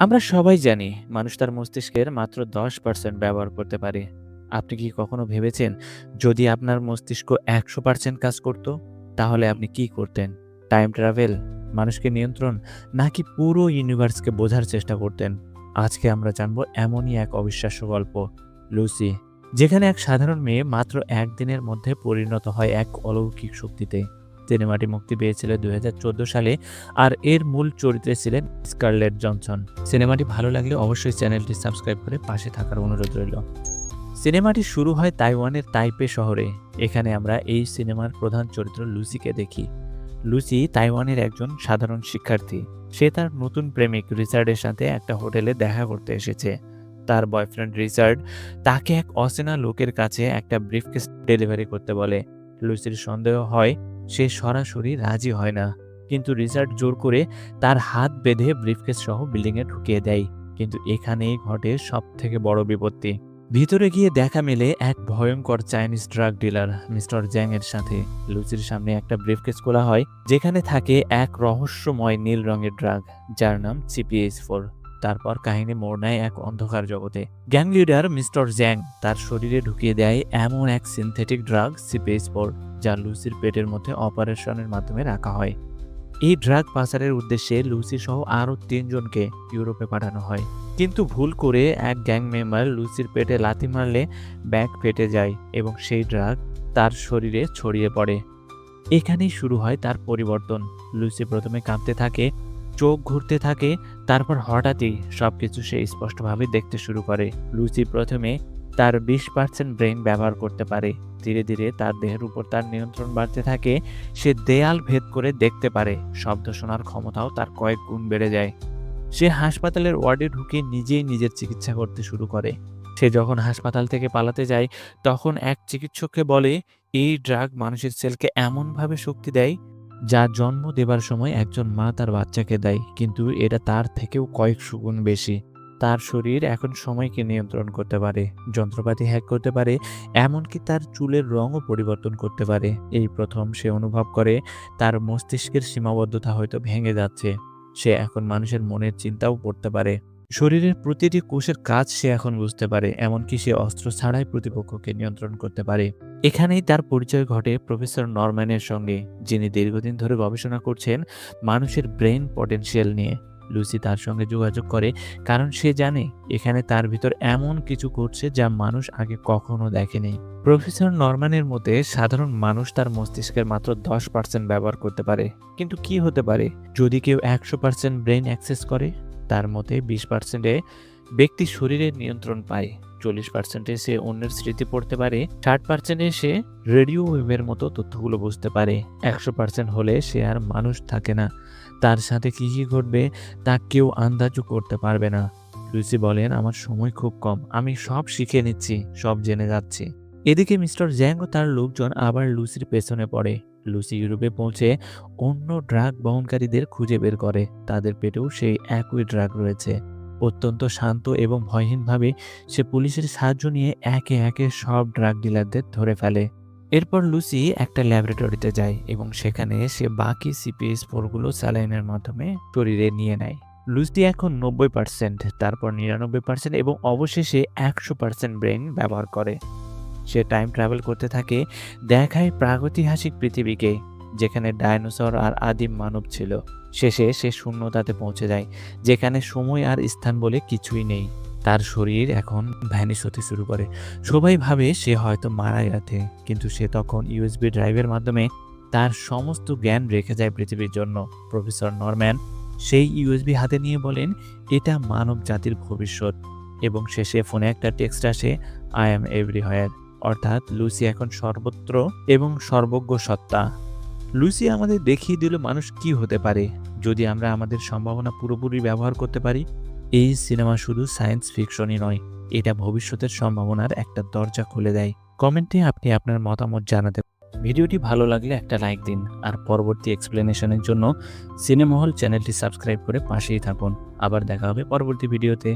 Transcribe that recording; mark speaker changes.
Speaker 1: আমরা সবাই জানি মানুষ তার মস্তিষ্কের মাত্র 10% ব্যবহার করতে পারে। আপনি কি কখনো ভেবেছেন যদি আপনার মস্তিষ্ক 100% কাজ করত তাহলে আপনি কি করতেন? টাইম ট্রাভেল, মানুষকে নিয়ন্ত্রণ নাকি পুরো ইউনিভার্সকে বোঝার চেষ্টা করতেন? আজকে আমরা জানব এমনই এক অবিশ্বাস্য গল্প, লুসি। যেখানে এক সাধারণ মেয়ে মাত্র একদিনের মধ্যে পরিণত হয় এক অলৌকিক শক্তিতে। সিনেমাটি মুক্তি পেয়েছিল 2014 সালে আর এর মূল চরিত্রে ছিলেন স্কারলেট জনসন। সিনেমাটি ভালো লাগলে অবশ্যই চ্যানেলটি সাবস্ক্রাইব করে পাশে থাকার অনুরোধ রইল। সিনেমাটি শুরু হয় তাইওয়ানের তাইপে শহরে। এখানে আমরা এই সিনেমার প্রধান চরিত্র লুসিকে দেখি। লুসি তাইওয়ানের একজন সাধারণ শিক্ষার্থী। সে তার নতুন প্রেমিক রিচার্ডের সাথে একটা হোটেলে দেখা করতে এসেছে। তার বয়ফ্রেন্ড রিচার্ড তাকে এক অচেনা লোকের কাছে একটা ব্রিফকেস ডেলিভারি করতে বলে। লুসির সন্দেহ হয় সে সরাসরি রাজি হয় না। কিন্তু রিচার্ড জোর করে তার হাত বেঁধে ব্রিফকেস সহ বিল্ডিংয়ে ঢুকিয়ে দেয়। কিন্তু এখানেই ঘটে সব থেকে বড় বিপত্তি। ভিতরে গিয়ে দেখা মেলে এক ভয়ঙ্কর Chinese drug dealer, mister Zhang এর সাথে। লুচির সামনে একটা ব্রিফকেস খোলা হয় যেখানে থাকে এক রহস্যময় নীল রঙের ড্রাগ, যার নাম সিপিএস ফোর। তারপর কাহিনী মোড় নেয় এক অন্ধকার জগতে। গ্যাং লিডার মিস্টার জ্যাং তার শরীরে ঢুকিয়ে দেয় এমন এক সিনথেটিক ড্রাগ সিপেস ফোর। যা লুসির পেটের মধ্যে অপারেশনের মাধ্যমে রাখা হয়। এই ড্রাগ পাচারের উদ্দেশ্যে লুসি সহ আরও তিনজনকে ইউরোপে পাঠানো হয়। কিন্তু ভুল করে এক গ্যাং মেম্বার লুসির পেটে লাথি মারলে ব্যাগ ফেটে যায় এবং সেই ড্রাগ তার শরীরে ছড়িয়ে পড়ে। এখানেই শুরু হয় তার পরিবর্তন। লুসি প্রথমে কাঁপতে থাকে, চোখ ঘুরতে থাকে, তারপর হঠাৎই সবকিছু সে স্পষ্টভাবে দেখতে শুরু করে। লুসি প্রথমে তার বিশ পার্সেন্ট ব্রেন ব্যবহার করতে পারে। ধীরে ধীরে তার দেহের উপর তার নিয়ন্ত্রণ বাড়তে থাকে, সে দেয়াল ভেদ করে দেখতে পারে। শব্দ শোনার ক্ষমতাও তার কয়েক গুণ বেড়ে যায়। সে হাসপাতালের ওয়ার্ডে ঢুকে নিজেই নিজের চিকিৎসা করতে শুরু করে। সে যখন হাসপাতাল থেকে পালাতে যায়, তখন এক চিকিৎসককে বলে, এই ড্রাগ মানুষের সেলকে এমনভাবে শক্তি দেয়, যা জন্ম দেবার সময় একজন মা তার বাচ্চাকে দেয়, কিন্তু এটা তার থেকেও কয়েক সুগুণ বেশি। তার শরীর এখন সময়কে নিয়ন্ত্রণ করতে পারে, যন্ত্রপাতি হ্যাক করতে পারে, এমনকি তার চুলের রঙও পরিবর্তন করতে পারে। এই প্রথম সে অনুভব করে, তার মস্তিষ্কের সীমাবদ্ধতা হয়তো ভেঙে যাচ্ছে। সে এখন মানুষের মনের চিন্তাও করতে পারে। শরীরের প্রতিটি কোষের কাজ সে এখন বুঝতে পারে, এমনকি সে অস্ত্র ছাড়াই প্রতিপক্ষকে নিয়ন্ত্রণ করতে পারে। এখানেই তার পরিচয় ঘটে প্রফেসর নরম্যানের সঙ্গে, যিনি দীর্ঘদিন ধরে গবেষণা করছেন মানুষের ব্রেন পটেনশিয়াল নিয়ে। লুসি তার সঙ্গে যোগাযোগ করে, কারণ সে জানে এখানে তার ভিতর এমন কিছু ঘটছে যা মানুষ আগে কখনো দেখেনি। প্রফেসর নরমানের মতে, সাধারণ মানুষ তার মস্তিষ্কের মাত্র দশ পার্সেন্ট ব্যবহার করতে পারে। কিন্তু কি হতে পারে? যদি কেউ একশো পার্সেন্ট ব্রেন অ্যাক্সেস করে, তার মতে বিশ পার্সেন্টে ব্যক্তি শরীরের নিয়ন্ত্রণ পায়। চল্লিশ পার্সেন্টে সে অন্যের স্মৃতি পড়তে পারে, ষাট পার্সেন্টে সে রেডিও ওয়েভের মতো তথ্যগুলো বুঝতে পারে, একশো পার্সেন্ট হলে সে আর মানুষ থাকে না। তার সাথে কী কী ঘটবে তা কেউ আন্দাজও করতে পারবে না। লুসি বলেন, আমার সময় খুব কম, আমি সব শিখে নিচ্ছি, সব জেনে যাচ্ছি। এদিকে মিস্টার জ্যাং ও তার লোকজন আবার লুসির পেছনে পড়ে। লুসি ইউরোপে পৌঁছে অন্য ড্রাগ বহনকারীদের খুঁজে বের করে, তাদের পেটেও সেই একই ড্রাগ রয়েছে। অত্যন্ত শান্ত এবং ভয়হীনভাবে সে পুলিশের সাহায্য নিয়ে একে একে সব ড্রাগ ডিলারদের ধরে ফেলে। এরপর লুসি একটা ল্যাবরেটরিতে যায় এবং সেখানে সে বাকি সিপিএস ফোরগুলো স্যালাইনের মাধ্যমে শরীরে নিয়ে নেয়। লুসি এখন নব্বই পার্সেন্ট তারপর নিরানব্বই পার্সেন্ট এবং অবশেষে একশো পার্সেন্ট ব্রেন ব্যবহার করে। সে টাইম ট্রাভেল করতে থাকে দেখায় প্রাগৈতিহাসিক পৃথিবীকে, যেখানে ডায়নোসর আর আদিম মানব ছিল। শেষে সে শূন্যতাতে পৌঁছে যায়, যেখানে সময় আর স্থান বলে কিছুই নেই। তার শরীর এখন ভ্যানিশ হতে শুরু করে। সবাই ভাবে সে হয়তো মারা গেছে, কিন্তু সে তখন ইউএসবি ড্রাইভের মাধ্যমে তার সমস্ত জ্ঞান রেখে যায় পৃথিবীর জন্য, প্রফেসর নরম্যান। সেই ইউএসবি হাতে নিয়ে বলেন, এটা মানব জাতির ভবিষ্যৎ। এবং শেষে ফোনে একটা টেক্সট আসে আই এম এভরিহয়ার অর্থাৎ লুসি এখন সর্বত্র এবং সর্বজ্ঞ সত্তা। লুসি আমাদের দেখিয়ে দিল মানুষ কি হতে পারে। যদি আমরা আমাদের সম্ভাবনা পুরোপুরি ব্যবহার করতে পারি, এই সিনেমা শুধু সায়েন্স ফিকশনই নয়, এটা ভবিষ্যতের সম্ভাবনার একটা দরজা খুলে দেয়। কমেন্টে আপনি আপনার মতামত জানাতে ভিডিওটি ভালো লাগলে একটা লাইক দিন, আর পরবর্তী এক্সপ্লেনেশনের জন্য সিনেমা হল চ্যানেলটি সাবস্ক্রাইব করে পাশেই থাকুন। আবার দেখা হবে পরবর্তী ভিডিওতে।